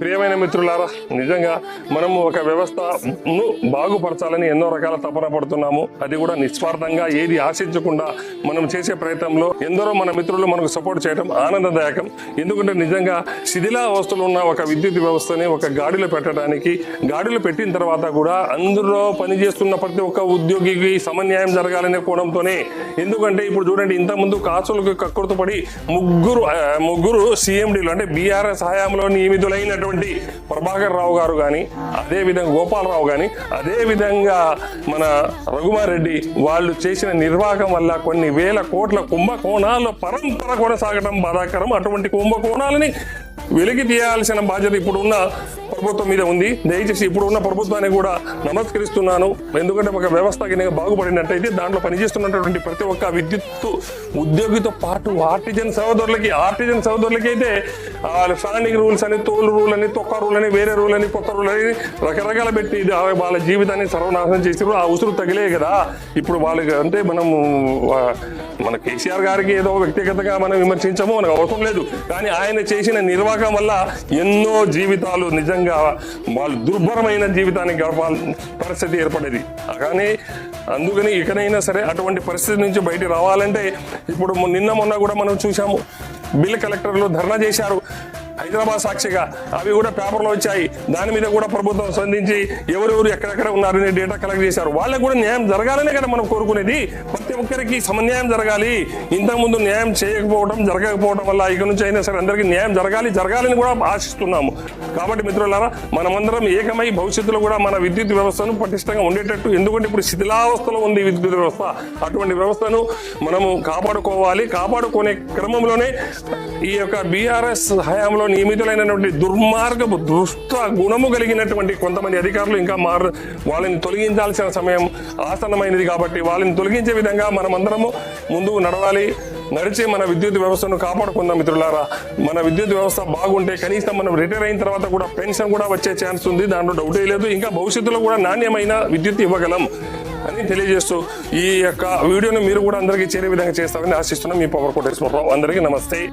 ప్రియమైన మిత్రులారా నిజంగా మనము ఒక వ్యవస్థను బాగుపరచాలని ఎన్నో రకాల తపన పడుతున్నాము. అది కూడా నిస్వార్థంగా ఏది ఆశించకుండా మనం చేసే ప్రయత్నంలో ఎందరో మన మిత్రులు మనకు సపోర్ట్ చేయడం ఆనందదాయకం. ఎందుకంటే నిజంగా శిథిలావస్థలు ఉన్న ఒక విద్యుత్ వ్యవస్థని ఒక గాడిలో పెట్టడానికి గాడిలో పెట్టిన తర్వాత కూడా అందులో పనిచేస్తున్న ప్రతి ఒక్క ఉద్యోగికి సమన్యాయం జరగాలనే కోణంతోనే. ఎందుకంటే ఇప్పుడు చూడండి ఇంతకుముందు ముందు కాసులకు కక్కుర్తపడి ముగ్గురు ముగ్గురు సీఎండీలు అంటే బీఆర్ఎస్ హయాంలో నియమితులైనటువంటి ప్రభాకర్ రావు గారు కానీ అదే విధంగా గోపాలరావు కానీ అదేవిధంగా మన రఘుమారెడ్డి వాళ్ళు చేసిన నిర్వాహకం వల్ల కొన్ని వేల కోట్ల కుంభకోణాల పరంపర కొనసాగడం బాధాకరం. అటువంటి కుంభకోణాలని వెలికి తీయాల్సిన బాధ్యత ఇప్పుడున్న ప్రభుత్వం మీద ఉంది. దయచేసి ఇప్పుడు ఉన్న ప్రభుత్వాన్ని కూడా నమస్కరిస్తున్నాను. ఎందుకంటే ఒక వ్యవస్థ బాగుపడినట్టయితే దాంట్లో పనిచేస్తున్నటువంటి ప్రతి ఒక్క విద్యుత్ ఉద్యోగితో పాటు ఆర్టిజన్ సహోదరులకి ఆర్టిజన్ సహోదరులకి అయితే స్టాండింగ్ రూల్స్ అని తోలు రూల్ అని తొక్క రూల్ అని వేరే రూల్ అని కొత్త రూల్ అని రకరకాల పెట్టి వాళ్ళ జీవితాన్ని సర్వనాశనం చేసి ఆ ఉసురు తగిలే కదా. ఇప్పుడు వాళ్ళకి అంటే మనము మన కేసీఆర్ గారికి ఏదో వ్యక్తిగతంగా మనం విమర్శించము మనకు అవసరం లేదు. కానీ ఆయన చేసిన నిర్వాహకం వల్ల ఎన్నో జీవితాలు నిజంగా వాళ్ళు దుర్భరమైన జీవితాన్ని గడపాల పరిస్థితి ఏర్పడేది. కానీ అందుకని ఇకనైనా సరే అటువంటి పరిస్థితి నుంచి బయటికి రావాలంటే ఇప్పుడు నిన్న మొన్న కూడా మనం చూసాము బిల్ కలెక్టర్లు ధర్నా చేశారు. హైదరాబాద్ సాక్షిగా అవి కూడా పేపర్లో వచ్చాయి. దాని మీద కూడా ప్రభుత్వం స్పందించి ఎవరెవరు ఎక్కడెక్కడ ఉన్నారని డేటా కలెక్ట్ చేశారు. వాళ్ళకి కూడా న్యాయం జరగాలనే కదా మనం కోరుకునేది. ప్రతి ఒక్కరికి సమన్యాయం జరగాలి. ఇంతకుముందు న్యాయం చేయకపోవడం జరగకపోవడం వల్ల ఇక నుంచి అయినా సరే అందరికీ న్యాయం జరగాలి జరగాలని కూడా ఆశిస్తున్నాము. కాబట్టి మిత్రులారా మనమందరం ఏకమై భవిష్యత్తులో కూడా మన విద్యుత్ వ్యవస్థను పటిష్టంగా ఉండేటట్టు. ఎందుకంటే ఇప్పుడు శిథిలావస్థలో ఉంది విద్యుత్ వ్యవస్థ. అటువంటి వ్యవస్థను మనము కాపాడుకోవాలి. కాపాడుకునే క్రమంలోనే ఈ యొక్క బీఆర్ఎస్ హయాంలో నియమితులైనటువంటి దుర్మార్గపు దుష్ట గుణము కలిగినటువంటి కొంతమంది అధికారులు ఇంకా మారు వాళ్ళని తొలగించాల్సిన సమయం ఆసన్నమైనది కాబట్టి వాళ్ళని తొలగించే విధంగా మనమందరము ముందుకు నడవాలి. నడిచే మన విద్యుత్ వ్యవస్థను కాపాడుకుందాం మిత్రులారా. మన విద్యుత్ వ్యవస్థ బాగుంటే కనీసం మనం రిటైర్ అయిన తర్వాత కూడా పెన్షన్ కూడా వచ్చే ఛాన్స్ ఉంది. దాంట్లో డౌటే లేదు. ఇంకా భవిష్యత్తులో కూడా నాణ్యమైన విద్యుత్ ఇవ్వగలం అని తెలియజేస్తూ ఈ యొక్క వీడియోను మీరు కూడా అందరికీ చేరే విధంగా చేస్తారని ఆశిస్తున్నాం. మీ పవర్ కోటేశ్వరరావు అందరికీ నమస్తే.